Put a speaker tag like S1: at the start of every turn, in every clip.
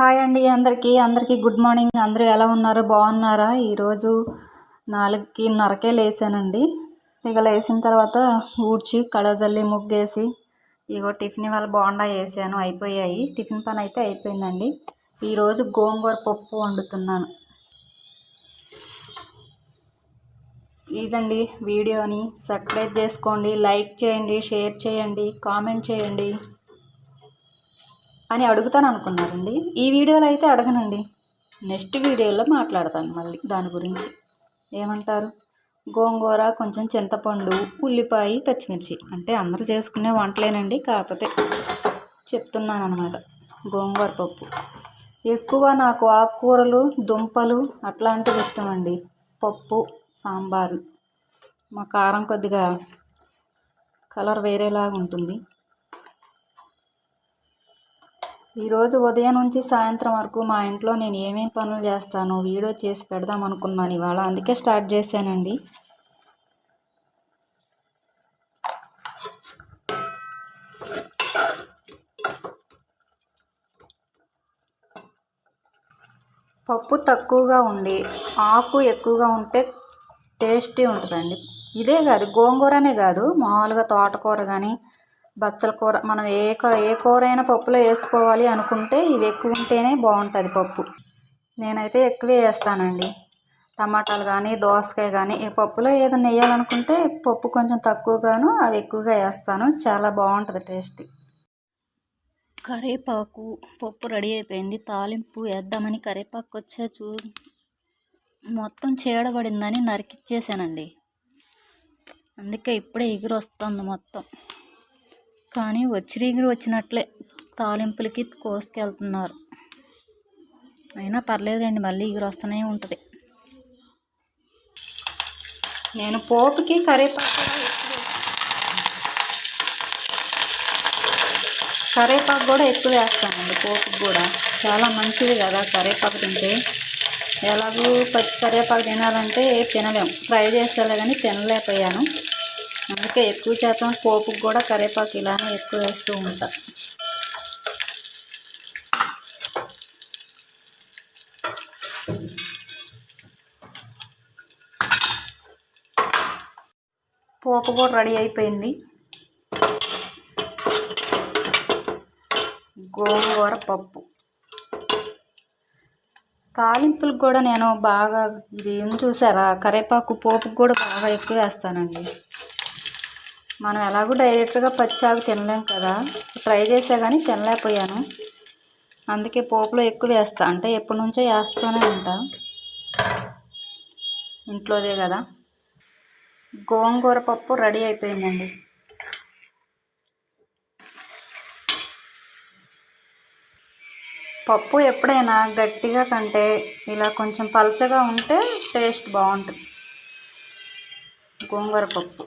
S1: Hi అండి అందరికీ. అందరికీ గుడ్ మార్నింగ్. అందరూ ఎలా ఉన్నారు? బాగున్నారా? ఈరోజు నాలుగున్నరకే లేసానండి. ఇక లేసిన తర్వాత ఊడ్చి కళజల్లి ముగ్గేసి ఇగో టిఫిన్ ఇవాళ బోండా వేసాను. అయిపోయాయి. టిఫిన్ పని అయితే అయిపోయిందండి. ఈరోజు గోంగూర పప్పు వండుతున్నాను. ఇదండి వీడియోని. సబ్స్క్రైబ్ చేసుకోండి. లైక్ చేయండి. షేర్ చేయండి. కామెంట్ చేయండి. అని అడుగుతాను అనుకున్నారండి ఈ వీడియోలో అయితే అడగనండి. నెక్స్ట్ వీడియోలో మాట్లాడతాను మళ్ళీ దాని గురించి. ఏమంటారు? గోంగూర కొంచెం చింతపండు ఉల్లిపాయ పచ్చిమిర్చి. అంటే అందరూ చేసుకునే వంటలేనండి కాకపోతే చెప్తున్నాను అనమాట గోంగూర పప్పు. ఎక్కువ నాకు ఆకుకూరలు దుంపలు అట్లాంటివి ఇష్టం అండి పప్పు సాంబారు. మా కారం కొద్దిగా కలర్ వేరేలాగా ఉంటుంది ఈరోజు ఉదయం నుంచి సాయంత్రం వరకు మా ఇంట్లో నేను ఏమేమి పనులు చేస్తాను వీడియో చేసి పెడదాం అనుకున్నాను ఇవాళ. అందుకే స్టార్ట్ చేశానండి. పప్పు తక్కువగా ఉండి ఆకు ఎక్కువగా ఉంటే టేస్టీ ఉంటుందండి. ఇదే కాదు గోంగూరనే కాదు మామూలుగా తోటకూర కానీ బచ్చల కూర మనం ఏ ఏ కూర అయినా పప్పులో వేసుకోవాలి అనుకుంటే ఇవి ఎక్కువ ఉంటేనే బాగుంటుంది పప్పు. నేనైతే ఎక్కువే వేస్తానండి. టమాటాలు కానీ దోసకాయ కానీ ఈ పప్పులో ఏదైనా వేయాలనుకుంటే పప్పు కొంచెం తక్కువగాను అవి ఎక్కువగా వేస్తాను. చాలా బాగుంటుంది టేస్ట్. కరేపాకు పప్పు రెడీ అయిపోయింది. తాలింపు వేద్దామని కరేపాకు వచ్చే చూ మొత్తం చీడబడిందని నరికిచ్చేసానండి. అందుకే ఇప్పుడే ఎగురు వస్తుంది మొత్తం. కానీ వచ్చి వచ్చినట్లే తాలింపులకి కోసుకెళ్తున్నారు. అయినా పర్లేదులేండి మళ్ళీ ఇగురు వస్తూనే ఉంటుంది. నేను పోపుకి కరేపాకు కరేపాకు కూడా ఎక్కువ వేస్తానండి పోపుకి కూడా. చాలా మంచిది కదా కరేపాకు తింటే. ఎలాగూ పచ్చి కరివేపాకు తినాలంటే తినలేము ఫ్రై చేసేలా కానీ తినలేకపోయాను. అందుకే ఎక్కువ శాతం పోపుకు కూడా కరివేపాకు ఇలానే ఎక్కువ వేస్తూ ఉంటా. పోపు కూడా రెడీ అయిపోయింది. గోంగూర పప్పు. తాలింపులకు కూడా నేను బాగా ఇది చూసారా? కరేపాకు పోపుకు కూడా బాగా ఎక్కువ వేస్తానండి. మనం ఎలాగో డైరెక్ట్గా పచ్చాకు తినలేం కదా. ట్రై చేసా కానీ తినలేకపోయాను. అందుకే పోపులో ఎక్కువ వేస్తా. అంటే ఎప్పటి నుంచో వేస్తూనే ఉంటా. ఇంట్లోదే కదా. గోంగూర పప్పు రెడీ అయిపోయిందండి. పప్పు ఎప్పుడైనా గట్టిగా కంటే ఇలా కొంచెం పలచగా ఉంటే టేస్ట్ బాగుంటుంది. గోంగూర పప్పు.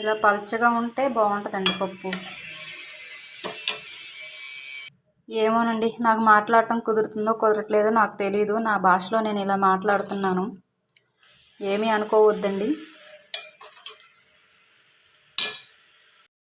S1: ఇలా పలచగా ఉంటే బాగుంటుందండి పప్పు. ఏమోనండి నాకు మాట్లాడటం కుదురుతుందో కుదరట్లేదో నాకు తెలియదు నా భాషలో నేను ఇలా మాట్లాడుతున్నాను. ఏమీ అనుకోవద్దండి.